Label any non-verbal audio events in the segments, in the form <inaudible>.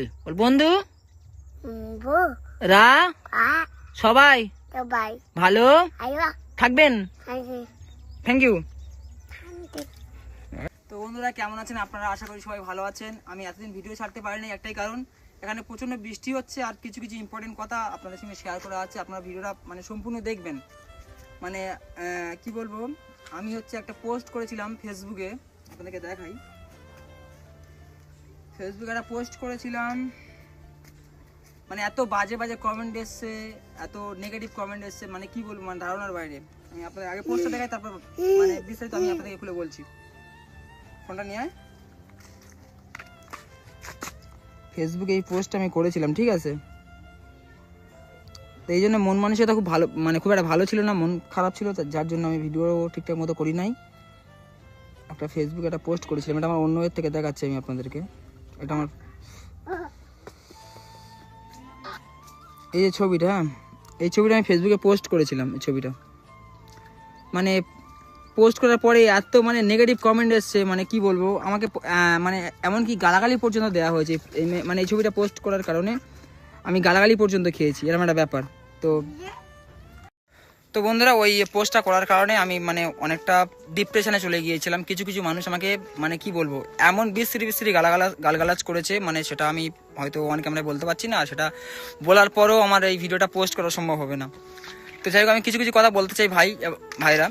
এই, বল বন্ধু। রা। সবাই। ভালো? থাকবেন? থ্যাংক ইউ তো বন্ধুরা কেমন আছেন? আপনারা আশা করি সবাই ভালো আছেন। আমি এতদিন ভিডিও ছাড়তে পারিনি একটাই কারণ এখানে প্রচণ্ড বৃষ্টি হচ্ছে আর কিছু কিছু ইম্পর্টেন্ট কথা আপনাদের সঙ্গে শেয়ার করা আছে। আপনারা ভিডিওটা মানে সম্পূর্ণ দেখবেন। মানে কি বলব? আমি হচ্ছে একটা পোস্ট করেছিলাম ফেসবুকে আপনাদেরকে দেখাই। ফেসবুকে একটা পোস্ট করেছিলাম। মানে এত বাজে বাজে কমেন্ট এসছে, এত নেগেটিভ কমেন্ট এসছে মানে কি বলব মানে ধারণার বাইরে। আমি আপনাদের আগে পোস্টটা দেখাই, তারপর মানে বিস্তারিত আমি আপনাদেরকে খুলে বলছি। ফোনটা নিয়ে ফেসবুকে এই পোস্ট আমি করেছিলাম, ঠিক আছে? তো এই জন্য মন মানসিকতা খুব ভালো মানে খুব একটা ভালো ছিল না, মন খারাপ ছিল যার জন্য আমি ভিডিও ঠিকঠাক মতো করি নাই। একটা ফেসবুকে একটা পোস্ট করেছিলাম, এটা আমার অন্য থেকে দেখাচ্ছি আমি আপনাদেরকে। এটা আমার। এই যে ছবিটা হ্যাঁ? এই ছবিটা আমি ফেসবুকে পোস্ট করেছিলাম, এই ছবিটা। মানে পোস্ট করার পরে এত মানে নেগেটিভ কমেন্ট এসছে মানে কি বলব? আমাকে মানে এমনকি গালাগালি পর্যন্ত দেওয়া হয়েছে মানে এই ছবিটা পোস্ট করার কারণে। আমি গালাগালি পর্যন্ত খেয়েছি এরকম একটা ব্যাপার। তো তো বন্ধুরা, ওই পোস্টটা করার কারণে আমি মানে অনেকটা ডিপ্রেশনে চলে গিয়েছিলাম। কিছু কিছু মানুষ আমাকে মানে কি বলব, এমন বিশ্রী বিশ্রী গালাগালা, গালগালাজ করেছে মানে সেটা আমি হয়তো অন ক্যামেরায় বলতে পারছি না সেটা বলার পরেও আমার এই ভিডিওটা পোস্ট করা সম্ভব হবে না। তো যাই হোক, আমি কিছু কিছু কথা বলতে চাই ভাই ভাইরা।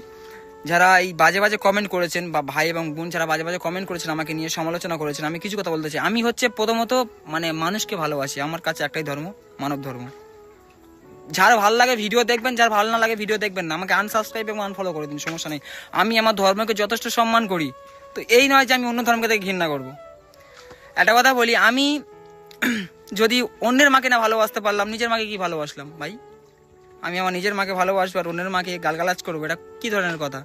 যারা এই বাজে বাজে কমেন্ট করেছেন, বা ভাই এবং বোন যারা বাজে বাজে কমেন্ট করেছেন, আমাকে নিয়ে সমালোচনা করেছেন, আমি কিছু কথা বলতে চাই। আমি হচ্ছে প্রথমত মানে মানুষকে ভালোবাসি, আমার কাছে একটাই ধর্ম, মানব ধর্ম। যার ভালো লাগে ভিডিও দেখবেন, যার ভালো না লাগে ভিডিও দেখবেন না। আমাকে আনসাবস্ক্রাইব এবং আনফলো করে দিন, সমস্যা নেই। আমি আমার ধর্মকে যথেষ্ট সম্মান করি। তো এই নয় যে আমি অন্য ধর্মকে দেখে ঘৃণা করব। একটা কথা বলি, আমি <clears throat> যদি অন্যের মাকে না ভালোবাসতে পারলাম, নিজের মাকে কি ভালোবাসলাম ভাই? আমি আমার নিজের মাকে ভালোবাসবো আর অন্যের মাকে গালগালাজ করব, এটা কি ধরনের কথা?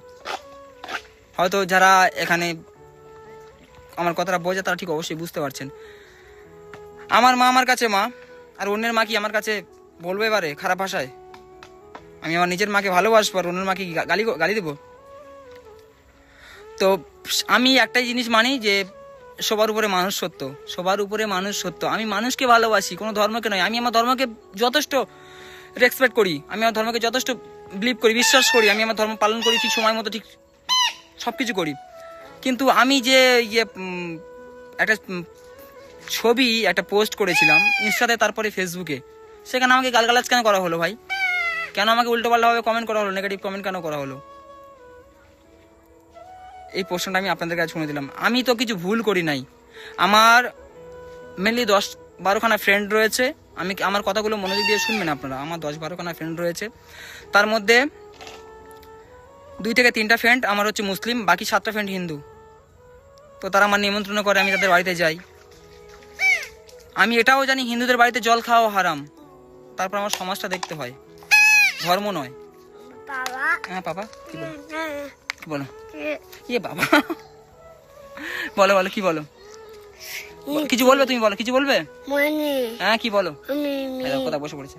হয়তো যারা এখানে আমার কথাটা বোঝে, তারা ঠিক অবশ্যই বুঝতে পারছেন। আমার মা আমার কাছে মা, আর অন্যের মা কি আমার কাছে বলবে এবারে, খারাপ ভাষায়। আমি আমার নিজের মাকে ভালোবাসবো আর অন্যের মাকে গালি গালি দেবো। তো আমি একটাই জিনিস মানি যে, সবার উপরে মানুষ সত্য, সবার উপরে মানুষ সত্য। আমি মানুষকে ভালোবাসি, কোনো ধর্মকে নয়। আমি আমার ধর্মকে যথেষ্ট রেসপেক্ট করি, আমি আমার ধর্মকে যথেষ্ট বিলিভ করি, বিশ্বাস করি, আমি আমার ধর্ম পালন করি, ঠিক সময় মতো, ঠিক সব কিছু করি। কিন্তু আমি যে ইয়ে একটা ছবি, একটা পোস্ট করেছিলাম, ইনস্টাতে, তারপরে ফেসবুকে সেখানে আমাকে গালগালাজ কেন করা হলো ভাই? কেন আমাকে উল্টোপাল্টাভাবে কমেন্ট করা হলো? নেগেটিভ কমেন্ট কেন করা হলো? এই প্রশ্নটা আমি আপনাদের কাছে শুনে দিলাম। আমি তো কিছু ভুল করি নাই। আমার মেনলি দশ বারোখানা ফ্রেন্ড রয়েছে। আমি আমার কথাগুলো মনোযোগ দিয়ে শুনবেন আপনারা? আমার দশ বারোখানা ফ্রেন্ড রয়েছে। তার মধ্যে দুই থেকে তিনটা ফ্রেন্ড আমার হচ্ছে মুসলিম, বাকি সাতটা ফ্রেন্ড হিন্দু। তো তারা আমার নিমন্ত্রণ করে আমি তাদের বাড়িতে যাই। আমি এটাও জানি হিন্দুদের বাড়িতে জল খাওয়া হারাম। তারপর আমার সমাজটা দেখতে হয়। ধর্ম নয়। হ্যাঁ বাবা কি বলো? বলো? ইয়ে বাবা। বলো বলো কি বলো? কিছু বলবে তুমি বলো কিছু বলবে? হ্যাঁ কি বলো? কোথায় বসে পড়েছে।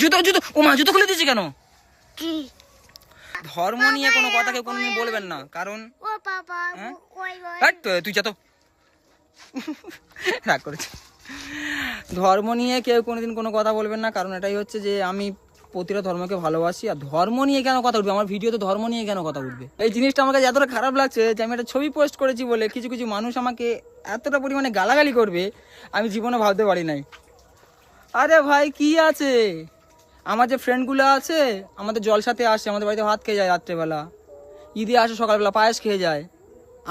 জুতো জুতো ও মা জুতো খুলে দিয়েছি কেন? কি? ধর্ম নিয়ে কোনো কথা কেউ কোনোদিন বলবেন না কারণ হ্যাঁ? তুই যা তো। রাগ করেছে। ধর্ম নিয়ে কেউ কোনোদিন কোনো কথা বলবেন না, কারণ এটাই হচ্ছে যে আমি প্রতিটা ধর্মকে ভালোবাসি, আর ধর্ম নিয়ে কেন কথা উঠবে? আমার ভিডিওতে ধর্ম নিয়ে কেন কথা উঠবে? এই জিনিসটা আমার কাছে এতটা খারাপ লাগছে যে আমি একটা ছবি পোস্ট করেছি বলে কিছু কিছু মানুষ আমাকে এতটা পরিমাণে গালাগালি করবে, আমি জীবনে ভাবতে পারি নাই। আরে ভাই, কি আছে? আমার যে ফ্রেন্ডগুলো আছে, আমাদের জলসাতে আসে, আমাদের বাড়িতে ভাত খেয়ে যায় রাত্রেবেলা। ঈদে আসে সকালবেলা পায়েস খেয়ে যায়।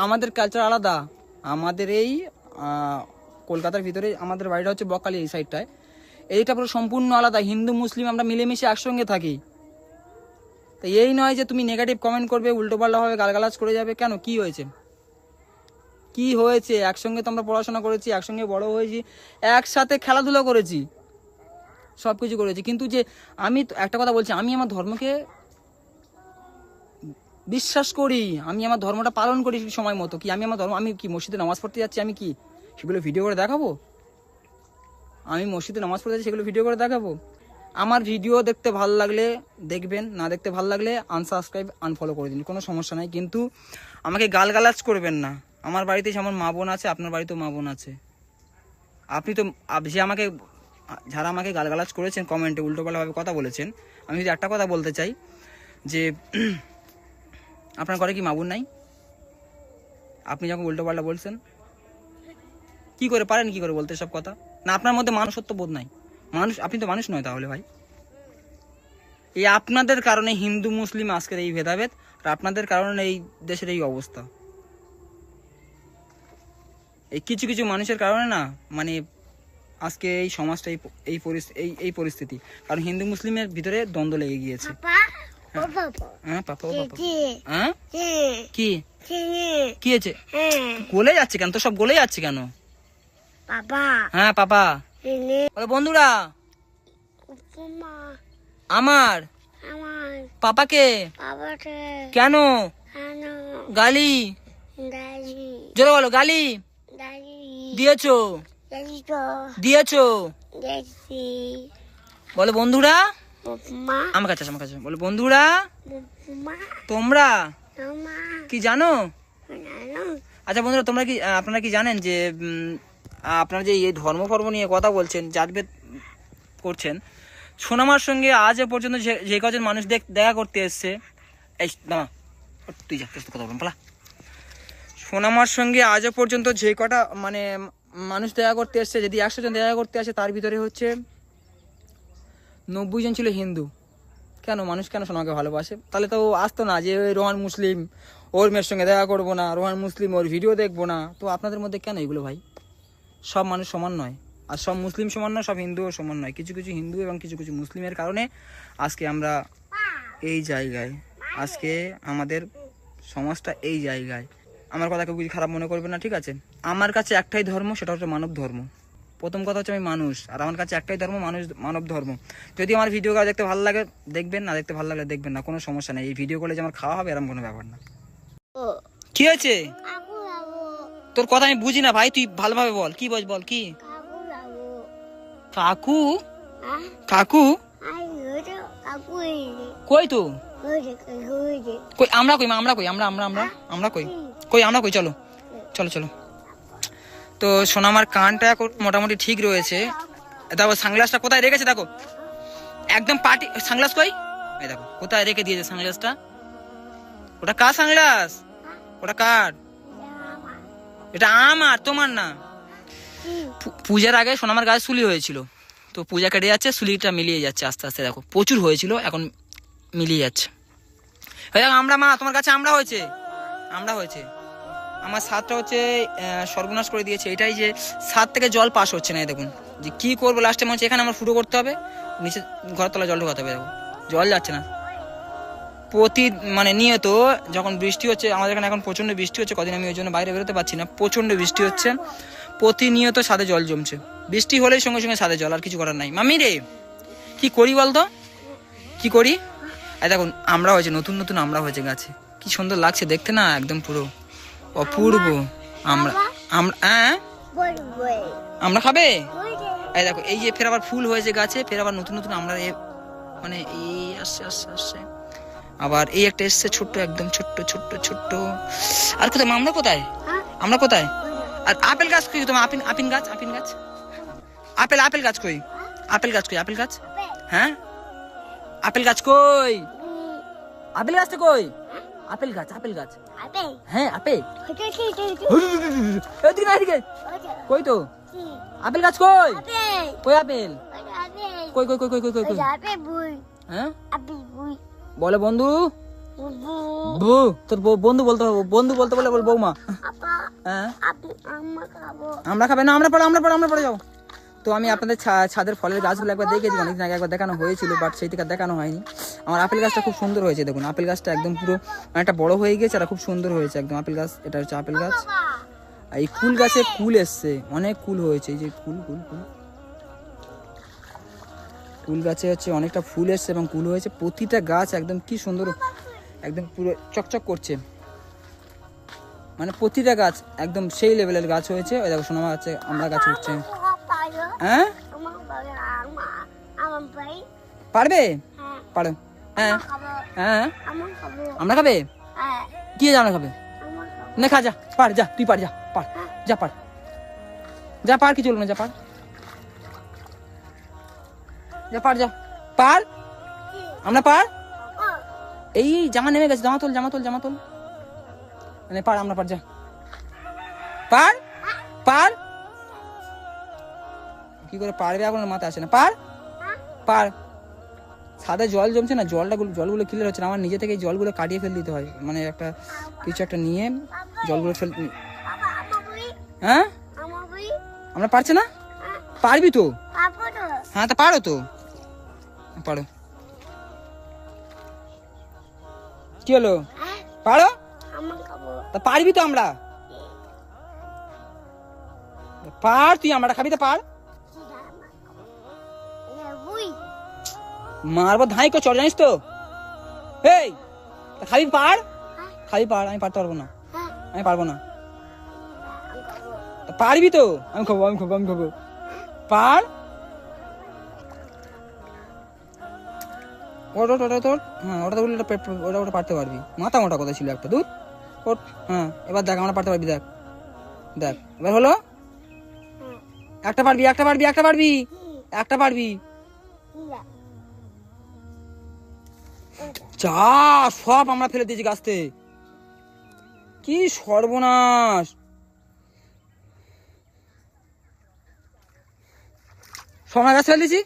আমাদের কালচার আলাদা। আমাদের এই কলকাতার ভিতরে আমাদের বাড়িটা হচ্ছে বকখালি এই সাইডটায় এইটা পুরো সম্পূর্ণ আলাদা, হিন্দু, মুসলিম, আমরা মিলেমিশে একসঙ্গে থাকি। তো এই নয় যে তুমি নেগেটিভ কমেন্ট করবে উল্টোপাল্টাভাবে গালগালাজ করে যাবে, কেন? কি হয়েছে? কি হয়েছে? একসঙ্গে তো আমরা পড়াশোনা করেছি, একসঙ্গে বড় হয়েছি, একসাথে খেলাধুলা করেছি সব কিছু করেছি। কিন্তু যে আমি একটা কথা বলছি, আমি আমার ধর্মকে বিশ্বাস করি, আমি আমার ধর্মটা পালন করি সময় মতো। কি আমি আমার ধর্ম, আমি কি মসজিদে নামাজ পড়তে যাচ্ছি, আমি কি? সেগুলো ভিডিও করে দেখাবো? আমি মসজিদে নামাজ পড়তে সেগুলো ভিডিও করে দেখাবো? আমার ভিডিও দেখতে ভালো লাগলে দেখবেন, না দেখতে ভালো লাগলে আনসাবস্ক্রাইব আনফলো করে দিন, কোনো সমস্যা নাই। কিন্তু আমাকে গালগালাজ করবেন না। আমার বাড়িতে যেমন মা বোন আছে, আপনার বাড়িতেও মা বোন আছে। আপনি তো যে আমাকে, যারা আমাকে গালগালাজ করেছেন কমেন্টে উল্টোপাল্টাভাবে কথা বলেছেন, আমি যদি একটা কথা বলতে চাই, যে <clears throat> আপনার ঘরে কি মাবুন নাই? আপনি যখন উল্টোপাল্টা বলছেন কি করে পারেন কি করে বলতে সব কথা? না আপনার মধ্যে মানুষত্ব বোধ নাই। মানুষ আপনি তো মানুষ নয় তাহলে ভাই। এই আপনাদের কারণে হিন্দু মুসলিম আজকের এই ভেদাভেদ আর আপনাদের কারণে এই দেশের এই অবস্থা। এই কিছু কিছু মানুষের কারণে না মানে আজকে এই সমাজটা এই এই এই পরিস্থিতি। কারণ হিন্দু মুসলিমের ভিতরে দ্বন্দ্ব লেগে গিয়েছে। কি? কি হয়েছে? হ্যাঁ। গলে যাচ্ছে কেন? তো সব গলে যাচ্ছে কেন? বাবা হ্যাঁ পাপা এনে বলে বন্ধুরা। উপমা আমার। আমার। পাপাকে বাবাকে কেন? কেন? গালি। দাদি জোরে বলো গালি। দাদি দিয়েছ। দিয়েছ। বলে বন্ধুরা। আমার কাছে আমার কাছে। বলে বন্ধুরা। তোমরা। কি জানো? আচ্ছা বন্ধুরা তোমরা কি আপনারা কি জানেন যে আপনারা যে এই ধর্ম ফর্ম নিয়ে কথা বলছেন, জাতভেদ করছেন, সোনামার সঙ্গে আজ পর্যন্ত যে কজন মানুষ দেখ, দেখা করতে এসছে, এই, দাঁড়া, তুই যা কথা বললাম পালা। সোনামার সঙ্গে আজও পর্যন্ত যে কটা মানে মানুষ দেখা করতে এসছে, যদি একশো জন দেখা করতে আসে, তার ভিতরে হচ্ছে নব্বই জন ছিল হিন্দু। কেন? মানুষ কেন সোনাকে ভালোবাসে? তাহলে তো আসতো না যে রোহান মুসলিম, ওর মেয়ের সঙ্গে দেখা করব না, রোহান মুসলিম, ওর ভিডিও দেখব না। তো আপনাদের মধ্যে কেন এগুলো ভাই? সব মানুষ সমান নয়। আর সব মুসলিম সমান নয় সব হিন্দুও সমান নয়। কিছু কিছু হিন্দু এবং কিছু কিছু মুসলিমের কারণে আজকে আমরা এই জায়গায় আজকে আমাদের সমাজটা এই জায়গায়। আমার কথা কেউ কিছু খারাপ মনে করবে না ঠিক আছে? আমার কাছে একটাই ধর্ম সেটা হচ্ছে মানব ধর্ম। প্রথম কথা হচ্ছে আমি মানুষ আর আমার কাছে একটাই ধর্ম মানুষ মানব ধর্ম। যদি আমার ভিডিও দেখতে ভালো লাগে দেখবেন না দেখতে ভালো লাগলে দেখবেন না কোনো সমস্যা নেই। এই ভিডিও করলে যে আমার খাওয়া হবে এরকম কোনো ব্যাপার না। কি হয়েছে? তোর কথা আমি বুঝি না, ভাই, তুই ভালোভাবে বল। কি বল বল, কি? কাকু? কাকু? কই তো? কই, আমরা কই আমরা কই, আমরা আমরা আমরা আমরা কই? কই, আমরা কই, চলো চলো চলো। তো সোনামার কানটা মোটামুটি ঠিক রয়েছে। দেখো, সানগ্লাসটা কোথায় রেখেছে, দেখো। একদম পার্টি সানগ্লাস কই? দেখো, কোথায় রেখে দিয়েছে সানগ্লাসটা? ওটা কার সানগ্লাস? ওটা কার? এটা আমার তোমার না। পূজার আগে সোনামার গায়ে সুলি হয়েছিল। তো পূজা কেটে যাচ্ছে, সুলিটা মিলিয়ে যাচ্ছে আস্তে আস্তে, দেখো, প্রচুর হয়েছিল, এখন মিলিয়ে যাচ্ছে। দেখো আমরা মা, তোমার কাছে আমরা হয়েছে। আমরা হয়েছে। আমার সাতটা হচ্ছে সর্বনাশ করে দিয়েছে। এটাই যে সাত থেকে জল পাস হচ্ছে না দেখুন। যে কি করব লাস্টে মনে হচ্ছে, এখানে আমার ফুটো করতে হবে, নিচে ঘরের তলায় জল ঢোকাতে হবে, দেখো। জল যাচ্ছে না। প্রতি মানে নিয়ত যখন বৃষ্টি হচ্ছে, আমাদের এখানে এখন প্রচণ্ড বৃষ্টি হচ্ছে, কদিন আমি ওই জন্য বাইরে বেরোতে পারছি না প্রচণ্ড বৃষ্টি হচ্ছে। প্রতিনিয়ত সাদে জল জমছে। বৃষ্টি হলেই সঙ্গে সঙ্গে সাদে জল, আর কিছু করার নাই। মামি রে, কি করি বলতো? কি করি? এই দেখুন আমরা হয়েছে, নতুন নতুন আমরা হয়েছে গাছে। কি সুন্দর লাগছে দেখতে না, একদম পুরো অপূর্ব। আমরা আমরা হ্যাঁ বল আমরা খাবে? এই দেখো, এই যে ফের আবার ফুল হয়েছে গাছে, ফের আবার নতুন নতুন আমরা মানে এই, আসছে আসছে আসছে। আবার এই একটা এসছে ছোট্ট একদম ছোট্ট ছোট্ট ছোট্ট। আর কোথায়? আমরা কোথায়? আমরা কোথায়? আর আপেল গাছ কই তোমার? আপিন আপিন গাছ? আপিন গাছ? আপেল আপেল গাছ কই? আপেল গাছ কই? আপেল গাছ? হ্যাঁ? আপেল গাছ কই? আপেল গাছটা কই? আপেল গাছ আপেল গাছ। হ্যাঁ আপেল। এদিকে না এদিকে কই তো? আপেল গাছ কই? কই আপেল? কই কই কই কই কই কই হ্যাঁ? বুই। বলে বন্ধু? বউ তোর বন্ধু বলতে হবে বন্ধু বলতে বলে বল বৌমা। হ্যাঁ? আমরা খাবে। না আমরা পড়ে আমরা পড়ে আমরা পড়ে যাও তো আমি আপনাদের ছাদের ফলের গাছগুলো একবার দেখেছি অনেকদিন আগে একবার দেখানো হয়েছিল বাট সেই থেকে দেখানো হয়নি। আমার আপেল গাছটা খুব সুন্দর হয়েছে দেখুন। আপেল গাছটা একদম পুরো অনেকটা বড় হয়ে গেছে আর খুব সুন্দর হয়েছে একদম। আপেল গাছ এটা হচ্ছে আপেল গাছ। এই কুল গাছে কুল এসছে অনেক কুল হয়েছে এই যে কুল কুল কুল কুল গাছে হচ্ছে অনেকটা ফুল এসছে এবং কুল হয়েছে। প্রতিটা গাছ একদম কি সুন্দর, একদম পুরো চকচক করছে। মানে প্রতিটা গাছ একদম সেই লেভেলের গাছ হয়েছে। ওই দেখো, সোনামা গাছে আমরা গাছ উঠছে। হ্যাঁ? পারবে? পারো। হ্যাঁ। হ্যাঁ। আমরা খাবে? কি আমরা খাবে? না, খা, যা, পার, যা, তুই পার, যা পার যা পার। যা পার কি চলবে না, যা পার। যা পার যা। পার? আমরা পার? এই জামা নেমে গেছে জামা তোল জামা তোল জামা তোল। মানে পার আমরা পার যা। পার? পার? কি করে পারবে এখন মাথা আসে না? পার? পার। সাদা জল জমছে না? জলটা গুলো- জলগুলো ক্লিয়ার হচ্ছে না। আমার নিজে থেকে জলগুলো কাটিয়ে ফেল দিতে হয়। মানে একটা কিছু একটা নিয়ে জলগুলো ফেল হ্যাঁ? আমরা পারছে না? পারবি তো। হ্যাঁ তা পারো তো। পারো কি হলো? পারো তা পারবি তো আমরা? পার তুই আমরা খাবি তো পার মারবো ধাই কো, চড়, জানিস তো? এই খাবি পার খাবি পার আমি পারতে পারব না। আমি পারব না। পারবি তো? আমি খাব আমি খাব আমি খাব। পার ওটা ওটা তোর হ্যাঁ ওটা বললে ওটা ওটা পারতে পারবি। মাথা মোটা কথা ছিল একটা, দূর। ওট হ্যাঁ এবার দেখ, আমরা পারতে পারবি, দেখ। দেখ, এবার হলো? একটা পারবি একটা পারবি একটা পারবি। একটা পারবি। যা, সব আমরা ফেলে দিয়েছি গাছতে। কি সর্বনাশ। সব আমরা গাছ ফেলে দিয়েছি?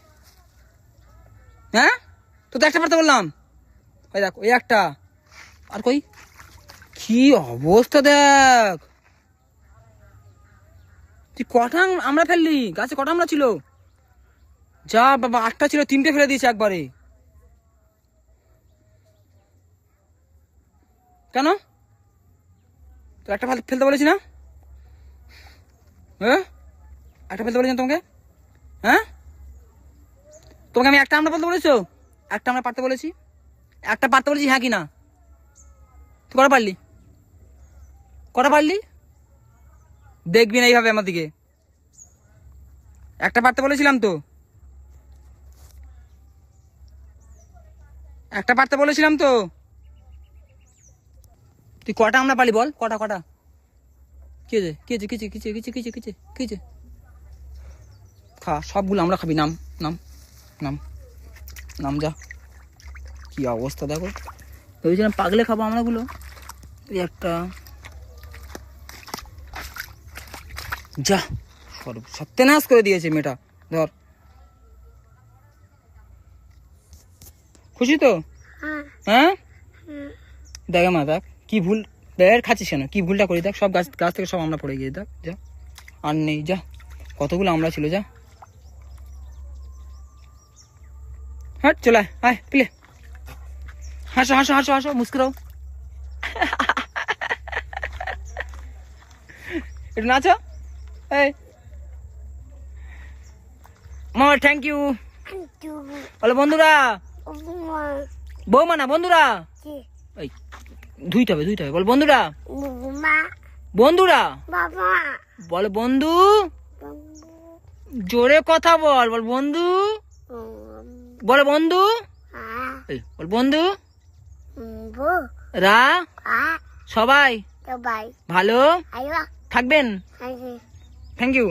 হ্যাঁ? তো একটা পারতে বললাম। ওই দেখ, ওই একটা। আর কই? কি অবস্থা দেখ। তুই কটা আমরা ফেললি, গাছে কটা আমরা ছিল? যা বাবা, আটটা ছিল, তিনটে ফেলে দিয়েছে একবারে। কেন? তো একটা ফেল- ফেলতে বলেছি না? হ্যাঁ? একটা ফেলতে বলেছি তোমাকে? হ্যাঁ? তোমাকে আমি একটা আমরা বলতে বলেছ? একটা আমরা পারতে বলেছি? একটা পারতে বলেছি হ্যাঁ কি না? তুই কটা পারলি? কটা পারলি? দেখবি না এইভাবে আমার দিকে। একটা পারতে বলেছিলাম তো। একটা পারতে বলেছিলাম তো। তুই কটা আমরা পালি বল? কটা কটা? কে যে কে যে কিছে কিছে কিছে কিছে কিছে কিছে খা, সবগুলো আমরা খাবি, নাম নাম নাম। নাম যা। কি অবস্থা দেখো। ভেবেছিলাম পাগলে খাব আমরাগুলো। এই একটা। যা সত্যনাশ করে দিয়েছে মেয়েটা। ধর। খুশি তো? হ্যাঁ? দেখ মা, দেখ। কি ভুল দেখ, খাচ্ছিস কেন? কি ভুলটা করি দেখ। সব গাছ গাছ থেকে সব আমরা পড়ে গিয়ে, দেখ, যা। আর নেই, যা। কতগুলো আমরা ছিল, যা। হ্যাঁ চলে আয়, প্লে। হাসো হাসো হাসো হাসো মুস্কুরাও একটু নাচো এই। মামা থ্যাংক ইউ বলো বন্ধুরা। বৌমা না বন্ধুরা। এই ধুইতে হবে ধুইতে হবে। বল বন্ধুরা। বন্ধুরা। বল বন্ধু। বন্ধু। জোরে কথা বল বল বন্ধু। বল বন্ধু। এই, বল বন্ধু। রা। আ সবাই। ভালো। থাকবেন। Thank you